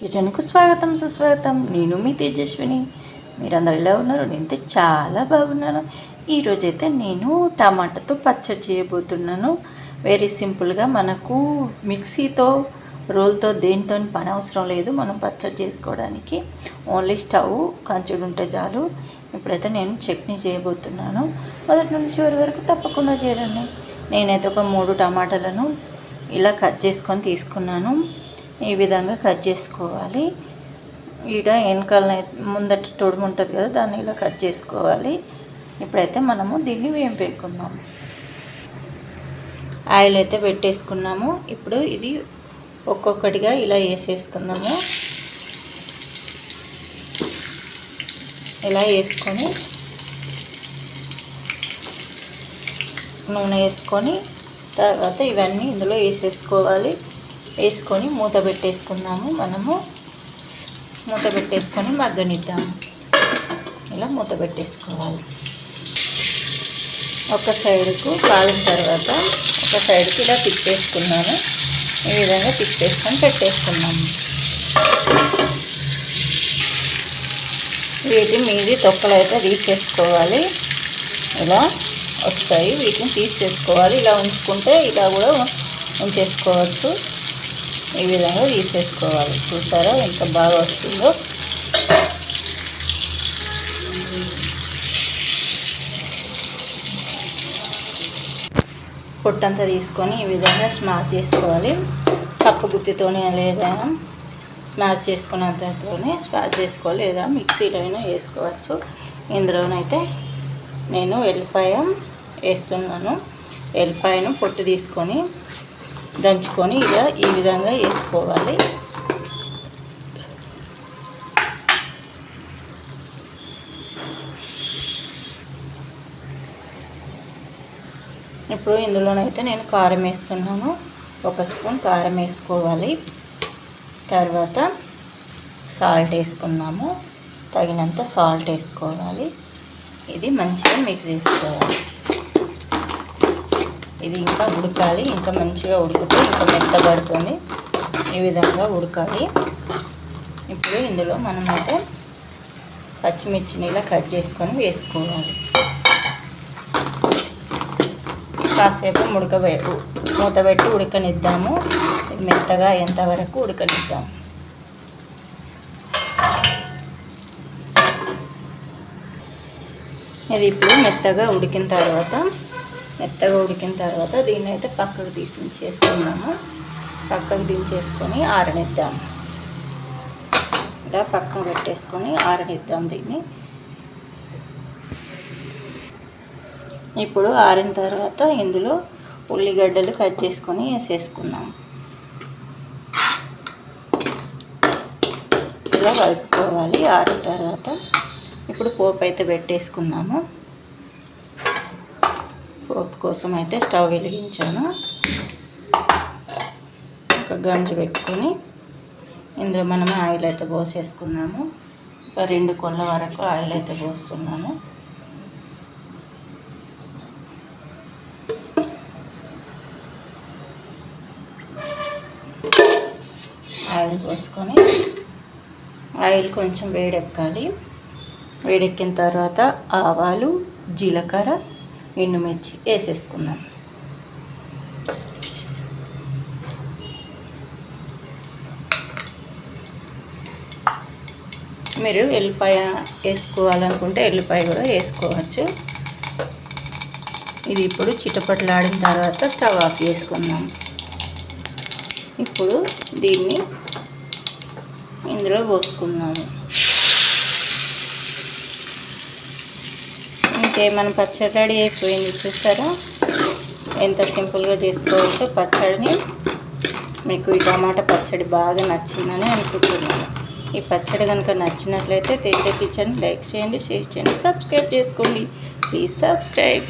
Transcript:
కిచెన్కు స్వాగతం సుస్వాగతం. నేను మీ తేజస్విని. మీరందరూ ఎలా ఉన్నారు నేనైతే చాలా బాగున్నాను. ఈరోజైతే నేను టమాటాతో పచ్చడి చేయబోతున్నాను. వెరీ సింపుల్గా మనకు మిక్సీతో రోల్తో దేనితో పని అవసరం లేదు. మనం పచ్చడి చేసుకోవడానికి ఓన్లీ స్టవ్ కంచుడు ఉంటే చాలు. ఇప్పుడైతే నేను చట్నీ చేయబోతున్నాను. మొదటి నుంచి చివరి వరకు తప్పకుండా చేయండి. నేనైతే ఒక మూడు టమాటాలను ఇలా కట్ చేసుకొని తీసుకున్నాను. ఈ విధంగా కట్ చేసుకోవాలి. ఈడ వెనకాల ముందట తొడుము ఉంటుంది కదా దాన్ని ఇలా కట్ చేసుకోవాలి. ఇప్పుడైతే మనము దీన్ని వేంపేసుకుందాం. ఆయిల్ అయితే పెట్టేసుకున్నాము. ఇప్పుడు ఇది ఒక్కొక్కటిగా ఇలా వేసేసుకుందాము. ఇలా వేసుకొని నూనె వేసుకొని తర్వాత ఇవన్నీ ఇందులో వేసేసుకోవాలి. వేసుకొని మూత పెట్టేసుకుందాము. మనము మూత పెట్టేసుకొని మగ్గనిద్దాము. ఇలా మూత పెట్టేసుకోవాలి. ఒక సైడ్కు కాలిన తర్వాత ఒక సైడ్కి ఇలా తిప్పేసుకున్నాను. ఈ విధంగా తిప్పేసుకొని పెట్టేసుకున్నాము. వీటి మీది తొక్కలు అయితే తీసేసుకోవాలి. ఇలా వస్తాయి. వీటిని తీసేసుకోవాలి. ఇలా ఉంచుకుంటే ఇలా కూడా ఉంచేసుకోవచ్చు. ఈ విధంగా తీసేసుకోవాలి. చూసారా ఎంత బాగా వస్తుందో? పొట్టంతా తీసుకొని ఈ విధంగా స్మాష్ చేసుకోవాలి. కప్పు గుత్తితోనే లేదా స్మాష్ చేసుకున్నంతతోనే స్మాష్ చేసుకోవాలి లేదా మిక్సీలో అయినా వేసుకోవచ్చు. ఇందులోనైతే నేను ఎల్లిపాయ వేస్తున్నాను. ఎల్లిపాయను పొట్టు తీసుకొని దంచుకొని ఇలా ఈ విధంగా వేసుకోవాలి. ఇప్పుడు ఇందులోనైతే నేను కారం వేస్తున్నాను. ఒక స్పూన్ కారం వేసుకోవాలి. తర్వాత సాల్ట్ వేసుకున్నాము. తగినంత సాల్ట్ వేసుకోవాలి. ఇది మంచిగా మిక్స్ చేసుకోవాలి. ఇది ఇంకా ఉడకాలి. ఇంకా మంచిగా ఉడికితే ఇంకా మెత్తబడుతుంది ఈ విధంగా ఉడకాలి. ఇప్పుడు ఇందులో మనం అయితే పచ్చిమిర్చిని ఇలా కట్ చేసుకొని వేసుకోవాలి. కాసేపు ఉడకబెట్టు మూత పెట్టి ఉడకనిద్దాము. మెత్తగా ఎంతవరకు ఉడకనిద్దాము. ఇది ఇప్పుడు మెత్తగా ఉడికిన తర్వాత మెత్తగా ఉడికిన తర్వాత దీన్ని అయితే పక్కకు తీసి చేసుకున్నాము పక్కకు దించేసుకొని ఆరనిద్దాము ఇలా పక్కన పెట్టేసుకొని ఆరనిద్దాం దీన్ని. ఇప్పుడు ఆరిన తర్వాత ఇందులో ఉల్లిగడ్డలు కట్ చేసుకొని వేసేసుకున్నాము ఇలా కలుపుకోవాలి. ఆరిన తర్వాత ఇప్పుడు పోపు అయితే పెట్టేసుకున్నాము పోపు కోసం అయితే స్టవ్ వెలిగించాను. ఒక గంజు పెట్టుకొని ఇందులో మనం ఆయిల్ అయితే పోసేసుకున్నాము. ఒక రెండు కొళ్ళ వరకు ఆయిల్ అయితే పోస్తున్నాము. ఆయిల్ పోసుకొని ఆయిల్ కొంచెం వేడెక్కాలి. వేడెక్కిన తర్వాత ఆవాలు జీలకర్ర ఎండుమిర్చి వేసేసుకుందాం. మీరు ఎల్లిపాయ వేసుకోవాలనుకుంటే ఎల్లిపాయ కూడా వేసుకోవచ్చు. ఇది ఇప్పుడు చిటపట్లాడిన తర్వాత స్టవ్ ఆఫ్ చేసుకుందాం. ఇప్పుడు దీన్ని ఇందులో పోసుకుందాము. ఓకే మనం పచ్చడి రెడీ అయిపోయింది చూస్తారా ఎంత సింపుల్గా చేసుకోవచ్చో పచ్చడిని మీకు ఈ టమాటా పచ్చడి బాగా నచ్చిందని అనుకుంటున్నాను. ఈ పచ్చడి కనుక నచ్చినట్లయితే తేజ కిచెన్ లైక్ చేయండి షేర్ చేయండి సబ్స్క్రైబ్ చేసుకోండి. Please subscribe.